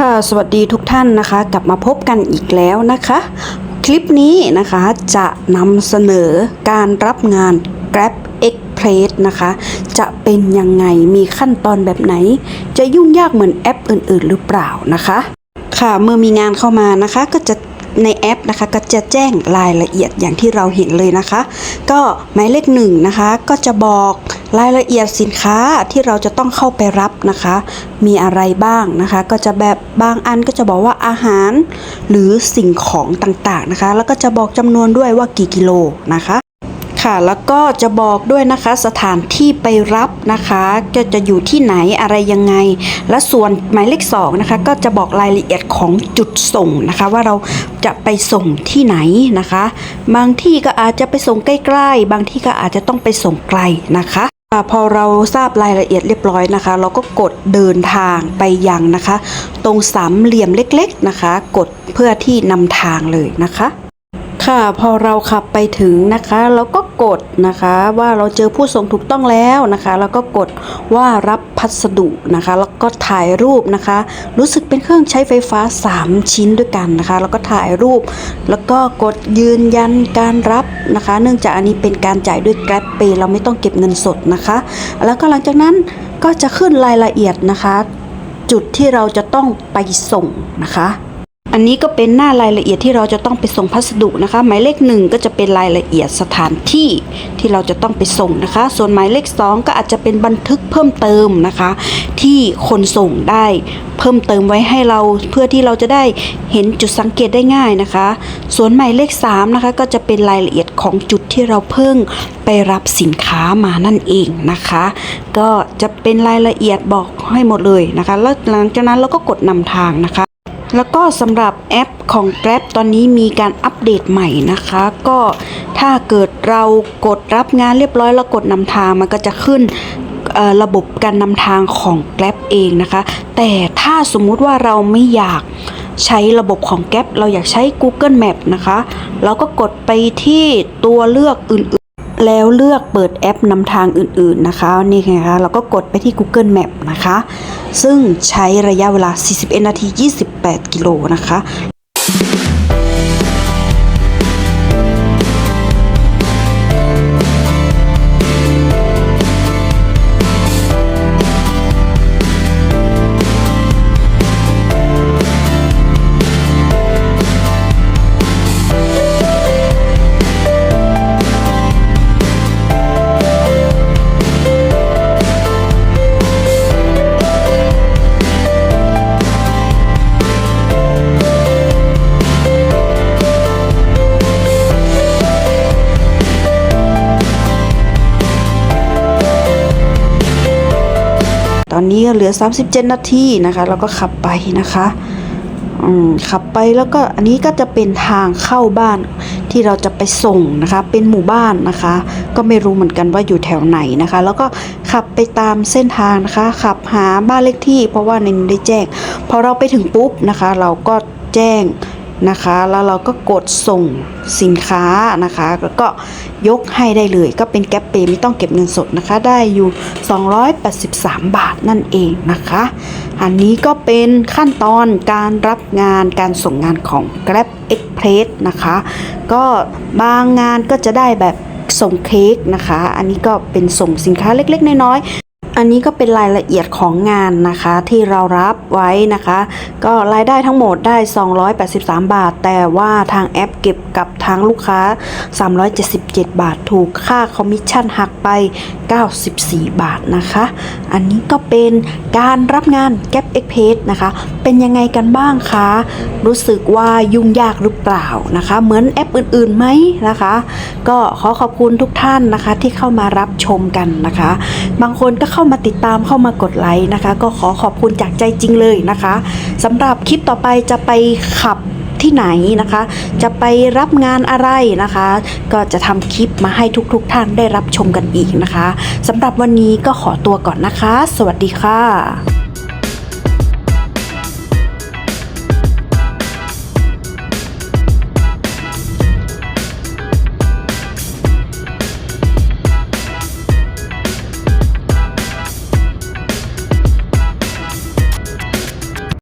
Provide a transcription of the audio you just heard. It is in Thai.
ค่ะสวัสดีทุกท่านนะคะ กลับมาพบกันอีกแล้วนะคะ คลิปนี้นะคะจะนำเสนอการรับงาน Grab Express นะคะ จะเป็นยังไงมีขั้นตอนแบบไหน จะยุ่งยากเหมือนแอปอื่น ๆ หรือเปล่านะคะ ค่ะเมื่อมีงานเข้ามานะคะก็จะ ในแอปนะคะก็จะแจ้งรายละเอียดอย่างที่เราเห็นเลยนะคะ ก็หมายเลขหนึ่งนะคะก็จะบอกรายละเอียดสินค้าที่เราจะต้องเข้าไปรับนะคะ มีอะไรบ้างนะคะ ก็จะแบบบางอันก็จะบอกว่าอาหารหรือสิ่งของต่างๆนะคะ แล้วก็จะบอกจำนวนด้วยว่ากี่กิโลนะคะ ค่ะ แล้วก็จะบอกด้วยนะคะสถานที่ไปรับนะคะก็จะอยู่ที่ไหนอะไรยังไง และส่วนหมายเลขสองนะคะก็จะบอกรายละเอียดของจุดส่งนะคะ ว่าเราจะไปส่งที่ไหนนะคะ บางที่ก็อาจจะไปส่งใกล้ๆ บางที่ก็อาจจะต้องไปส่งไกลนะคะพอเราทราบรายละเอียดเรียบร้อยนะคะ เราก็กดเดินทางไปยังนะคะ ตรงสามเหลี่ยมเล็กๆนะคะ กดเพื่อที่นำทางเลยนะคะ ค่ะพอเราขับไปถึงนะคะ เราก็ กดนะคะว่าเราเจอผู้ส่งถูกต้องแล้วนะคะ แล้วก็กดว่ารับพัสดุนะคะ แล้วก็ถ่ายรูปนะคะ รู้สึกเป็นเครื่องใช้ไฟฟ้า 3 ชิ้นด้วยกันนะคะ แล้วก็ถ่ายรูป แล้วก็กดยืนยันการรับนะคะ เนื่องจากอันนี้เป็นการจ่ายด้วย Grab Pay เราไม่ต้องเก็บเงินสดนะคะ แล้วก็หลังจากนั้นก็จะขึ้นรายละเอียดนะคะ จุดที่เราจะต้องไปส่งนะคะ อันนี้ก็เป็นหน้ารายละเอียดที่เราจะต้องไปส่งพัสดุนะคะ หมายเลขหนึ่งก็จะเป็นรายละเอียดสถานที่ที่เราจะต้องไปส่งนะคะ ส่วนหมายเลขสองก็อาจจะเป็นบันทึกเพิ่มเติมนะคะ ที่คนส่งได้เพิ่มเติมไว้ให้เราเพื่อที่เราจะได้เห็นจุดสังเกตได้ง่ายนะคะ ส่วนหมายเลขสามนะคะก็จะเป็นรายละเอียดของจุดที่เราเพิ่งไปรับสินค้ามานั่นเองนะคะ ก็จะเป็นรายละเอียดบอกให้หมดเลยนะคะ แล้วหลังจากนั้นเราก็กดนำทางนะคะ แล้วก็สำหรับแอปของ Grab ตอนนี้มีการอัปเดตใหม่นะคะ ก็ถ้าเกิดเรากดรับงานเรียบร้อยแล้วกดนำทางมันก็จะขึ้นระบบการนำทางของ Grab เองนะคะ แต่ถ้าสมมุติว่าเราไม่อยากใช้ระบบของ Grab เราอยากใช้ Google Map นะคะ เราก็กดไปที่ตัวเลือกอื่น แล้วเลือกเปิดแอปนำทางอื่นๆนะคะ นี่ไงคะเราก็กดไปที่ Google Map นะคะ ซึ่งใช้ระยะเวลา 41 นาที 28 กิโลนะคะ ตอนนี้เหลือ 37 นาทีนะคะ เราก็ขับไปนะคะขับไปแล้วก็อันนี้ก็จะเป็นทางเข้าบ้านที่เราจะไปส่งนะคะ เป็นหมู่บ้านนะคะ ก็ไม่รู้เหมือนกันว่าอยู่แถวไหนนะคะ แล้วก็ขับไปตามเส้นทางนะคะ ขับหาบ้านเลขที่ เพราะว่าในนี้ได้แจ้งพอเราไปถึงปุ๊บนะคะ เราก็แจ้งนะคะ แล้วเราก็กดส่งสินค้านะคะแล้วก็ ยกให้ได้เลย ก็เป็นแก๊ปเปไม่ต้องเก็บเงินสดนะคะ ได้อยู่ 283 บาทนั่นเองนะคะ อันนี้ก็เป็นขั้นตอนการรับงานการส่งงานของ Grab Express นะคะ ก็บางงานก็จะได้แบบส่งเค้กนะคะ อันนี้ก็เป็นส่งสินค้าเล็กๆ น้อยๆ อันนี้ก็เป็นรายละเอียดของงานนะคะที่เรารับไว้นะคะ ก็รายได้ทั้งหมดได้ 283 บาท แต่ว่าทางแอปเก็บกับทางลูกค้า 377 บาทถูกค่าคอมมิชชั่นหักไป 94 บาทนะคะ อันนี้ก็เป็นการรับงานแก๊ปเอ็กเพสนะคะ เป็นยังไงกันบ้างคะ รู้สึกว่ายุ่งยากหรือเปล่านะคะ เหมือนแอปอื่นๆไหมนะคะ ก็ขอขอบคุณทุกท่านนะคะที่เข้ามารับชมกันนะคะ บางคนก็เข้ามาติดตามเข้ามากดไลค์นะคะ ก็ขอขอบคุณจากใจจริงเลยนะคะสำหรับคลิปต่อไปจะไปขับที่ไหนนะคะ จะไปรับงานอะไรนะคะ ก็จะทำคลิปมาให้ทุกๆทท่านได้รับชมกันอีกนะคะสำหรับวันนี้ก็ขอตัวก่อนนะคะ สวัสดีค่ะ